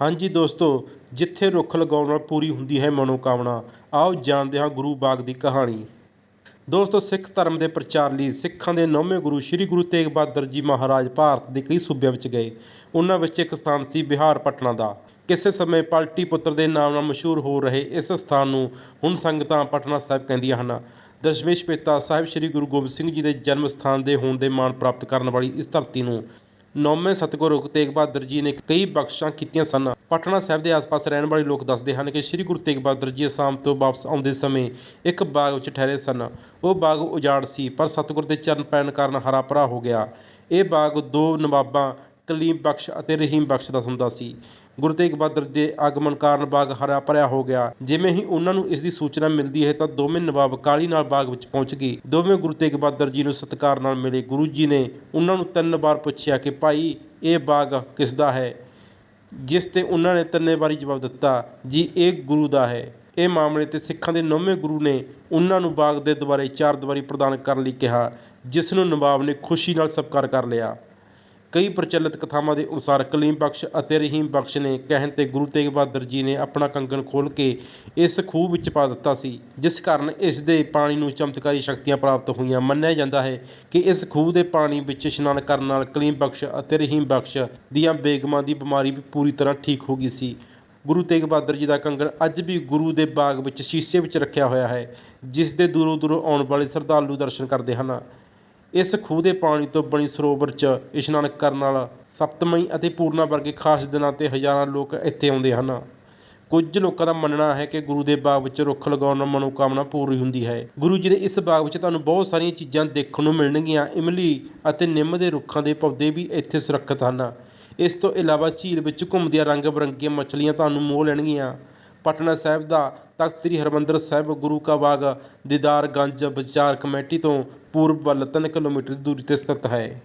ਹਾਂਜੀ ਦੋਸਤੋ, ਜਿੱਥੇ ਰੁੱਖ ਲਗਾਉਣ ਨਾਲ ਪੂਰੀ ਹੁੰਦੀ ਹੈ ਮਨੋਕਾਮਨਾ, ਆਓ ਜਾਣਦੇ ਹਾਂ ਗੁਰੂ ਬਾਗ ਦੀ ਕਹਾਣੀ। ਦੋਸਤੋ, ਸਿੱਖ ਧਰਮ ਦੇ ਪ੍ਰਚਾਰ ਲਈ ਸਿੱਖਾਂ ਦੇ ਨੌਵੇਂ ਗੁਰੂ ਸ੍ਰੀ ਗੁਰੂ ਤੇਗ ਬਹਾਦਰ ਜੀ ਮਹਾਰਾਜ ਭਾਰਤ ਦੇ ਕਈ ਸੂਬਿਆਂ ਵਿੱਚ ਗਏ। ਉਹਨਾਂ ਵਿੱਚ ਇੱਕ ਸਥਾਨ ਸੀ ਬਿਹਾਰ ਪਟਨਾ ਦਾ। ਕਿਸੇ ਸਮੇਂ ਪਲਟੀ ਪੁੱਤਰ ਦੇ ਨਾਮ ਨਾਲ ਮਸ਼ਹੂਰ ਹੋ ਰਹੇ ਇਸ ਸਥਾਨ ਨੂੰ ਹੁਣ ਸੰਗਤਾਂ ਪਟਨਾ ਸਾਹਿਬ ਕਹਿੰਦੀਆਂ ਹਨ। ਦਸ਼ਮੇਸ਼ ਪਿਤਾ ਸਾਹਿਬ ਸ੍ਰੀ ਗੁਰੂ ਗੋਬਿੰਦ ਸਿੰਘ ਜੀ ਦੇ ਜਨਮ ਸਥਾਨ ਦੇ ਹੋਣ ਦੇ ਮਾਣ ਪ੍ਰਾਪਤ ਕਰਨ ਵਾਲੀ ਇਸ ਧਰਤੀ ਨੂੰ ਨੌਵੇਂ ਸਤਿਗੁਰੂ ਤੇਗ ਬਹਾਦਰ ਜੀ ਨੇ ਕਈ ਬਖਸ਼ਾਂ ਕੀਤੀਆਂ ਸਨ। ਪਟਨਾ ਸਾਹਿਬ ਦੇ ਆਸ-ਪਾਸ ਰਹਿਣ ਵਾਲੇ ਲੋਕ ਦੱਸਦੇ ਹਨ ਕਿ ਸ੍ਰੀ ਗੁਰੂ ਤੇਗ ਬਹਾਦਰ ਜੀ ਅਸਾਮ ਤੋਂ ਵਾਪਸ ਆਉਂਦੇ ਸਮੇਂ ਇੱਕ ਬਾਗ ਵਿੱਚ ਠਹਿਰੇ ਸਨ। ਉਹ ਬਾਗ ਉਜਾੜ ਸੀ, ਪਰ ਸਤਿਗੁਰ ਦੇ ਚਰਨ ਪੈਣ ਕਾਰਨ ਹਰਾ ਭਰਾ ਹੋ ਗਿਆ। ਇਹ ਬਾਗ ਦੋ ਨਵਾਬਾਂ, ਕਲੀਮ ਬਖਸ਼ ਅਤੇ ਰਹੀਮ ਬਖਸ਼ ਦਾ ਹੁੰਦਾ ਸੀ। ਗੁਰੂ ਤੇਗ ਬਹਾਦਰ ਦੇ ਆਗਮਨ ਕਾਰਨ ਬਾਗ ਹਰਾ ਭਰਿਆ ਹੋ ਗਿਆ। ਜਿਵੇਂ ਹੀ ਉਹਨਾਂ ਨੂੰ ਇਸ ਦੀ ਸੂਚਨਾ ਮਿਲਦੀ ਹੈ ਤਾਂ ਦੋਵੇਂ ਨਵਾਬ ਕਾਲੀ ਨਾਲ ਬਾਗ ਵਿੱਚ ਪਹੁੰਚ ਗਏ। ਦੋਵੇਂ ਗੁਰੂ ਤੇਗ ਬਹਾਦਰ ਜੀ ਨੂੰ ਸਤਿਕਾਰ ਨਾਲ ਮਿਲੇ। ਗੁਰੂ ਜੀ ਨੇ ਉਹਨਾਂ ਨੂੰ ਤਿੰਨ ਵਾਰ ਪੁੱਛਿਆ ਕਿ ਭਾਈ, ਇਹ ਬਾਗ ਕਿਸ ਦਾ ਹੈ? ਜਿਸ ਤੇ ਉਹਨਾਂ ਨੇ ਤਿੰਨੇ ਵਾਰੀ ਜਵਾਬ ਦਿੱਤਾ, ਜੀ, ਇਹ ਗੁਰੂ ਦਾ ਹੈ। ਇਹ ਮਾਮਲੇ ਤੇ ਸਿੱਖਾਂ ਦੇ ਨੌਵੇਂ ਗੁਰੂ ਨੇ ਉਹਨਾਂ ਨੂੰ ਬਾਗ ਦੇ ਦੁਆਰੇ ਚਾਰ ਦੁਆਰੀ ਪ੍ਰਦਾਨ ਕਰਨ ਲਈ ਕਿਹਾ, ਜਿਸ ਨੂੰ ਨਵਾਬ ਨੇ ਖੁਸ਼ੀ ਨਾਲ ਸਵੀਕਾਰ ਕਰ ਲਿਆ। ਕਈ ਪ੍ਰਚਲਿਤ ਕਥਾਵਾਂ ਦੇ ਅਨੁਸਾਰ ਕਲੀਮ ਬਖਸ਼ ਅਤੇ ਰਹੀਮ ਬਖਸ਼ ਨੇ ਕਹਿਣ ਤੇ ਗੁਰੂ ਤੇਗ ਬਹਾਦਰ ਜੀ ਨੇ ਆਪਣਾ ਕੰਗਣ ਖੋਲ ਕੇ ਇਸ ਖੂਹ ਵਿੱਚ ਪਾ ਦਿੱਤਾ ਸੀ, ਜਿਸ ਕਾਰਨ ਇਸ ਦੇ ਪਾਣੀ ਨੂੰ ਚਮਤਕਾਰੀ ਸ਼ਕਤੀਆਂ ਪ੍ਰਾਪਤ ਹੋਈਆਂ। ਮੰਨਿਆ ਜਾਂਦਾ ਹੈ ਕਿ ਇਸ ਖੂਹ ਦੇ ਪਾਣੀ ਵਿੱਚ ਇਸ਼ਨਾਨ ਕਰਨ ਨਾਲ ਕਲੀਮ ਬਖਸ਼ ਅਤੇ ਰਹੀਮ ਬਖਸ਼ ਦੀਆਂ ਬੇਗਮਾਂ ਦੀ ਬਿਮਾਰੀ ਵੀ ਪੂਰੀ ਤਰ੍ਹਾਂ ਠੀਕ ਹੋ ਗਈ ਸੀ। ਗੁਰੂ ਤੇਗ ਬਹਾਦਰ ਜੀ ਦਾ ਕੰਗਣ ਅੱਜ ਵੀ ਗੁਰੂ ਦੇ ਬਾਗ ਵਿੱਚ ਸ਼ੀਸ਼ੇ ਵਿੱਚ ਰੱਖਿਆ ਹੋਇਆ ਹੈ, ਜਿਸ ਦੇ ਦੂਰੋਂ ਦੂਰੋਂ ਆਉਣ ਵਾਲੇ ਸ਼ਰਧਾਲੂ ਦਰਸ਼ਨ ਕਰਦੇ ਹਨ। ਇਸ ਖੂਹ ਦੇ ਪਾਣੀ ਤੋਂ ਬਣੀ ਸਰੋਵਰ 'ਚ ਇਸ਼ਨਾਨ ਕਰਨ ਨਾਲ ਸਪਤਮਈ ਅਤੇ ਪੂਰਨਾ ਵਰਗੇ ਖਾਸ ਦਿਨਾਂ ਤੇ ਹਜ਼ਾਰਾਂ ਲੋਕ ਇੱਥੇ ਆਉਂਦੇ ਹਨ। ਕੁਝ ਲੋਕਾਂ ਦਾ ਮੰਨਣਾ ਹੈ ਕਿ ਗੁਰੂ ਦੇ ਬਾਗ ਵਿੱਚ ਰੁੱਖ ਲਗਾਉਣ ਨਾਲ ਮਨੋਕਾਮਨਾ ਪੂਰੀ ਹੁੰਦੀ ਹੈ। ਗੁਰੂ ਜੀ ਦੇ ਇਸ ਬਾਗ ਵਿੱਚ ਤੁਹਾਨੂੰ ਬਹੁਤ ਸਾਰੀਆਂ ਚੀਜ਼ਾਂ ਦੇਖਣ ਨੂੰ ਮਿਲਣਗੀਆਂ। ਇਮਲੀ ਅਤੇ ਨਿੰਮ ਦੇ ਰੁੱਖਾਂ ਦੇ ਪੌਦੇ ਵੀ ਇੱਥੇ ਸੁਰੱਖਿਅਤ ਹਨ। ਇਸ ਤੋਂ ਇਲਾਵਾ ਝੀਲ ਵਿੱਚ ਘੁੰਮਦੀਆਂ ਰੰਗ ਬਿਰੰਗੀਆਂ ਮੱਛਲੀਆਂ ਤੁਹਾਨੂੰ ਮੋਹ ਲੈਣਗੀਆਂ। ਪਟਨਾ ਸਾਹਿਬ ਦਾ, ਤਖਤ ਸ੍ਰੀ ਹਰਮੰਦਰ ਸਾਹਿਬ ਗੁਰੂ ਕਾ ਬਾਗ ਦੀਦਾਰਗੰਜ ਵਿਚਾਰ ਕਮੇਟੀ ਤੋਂ ਪੂਰਬ ਵੱਲ 3 ਕਿਲੋਮੀਟਰ ਦੀ ਦੂਰੀ ਤੇ ਸਥਿਤ ਹੈ।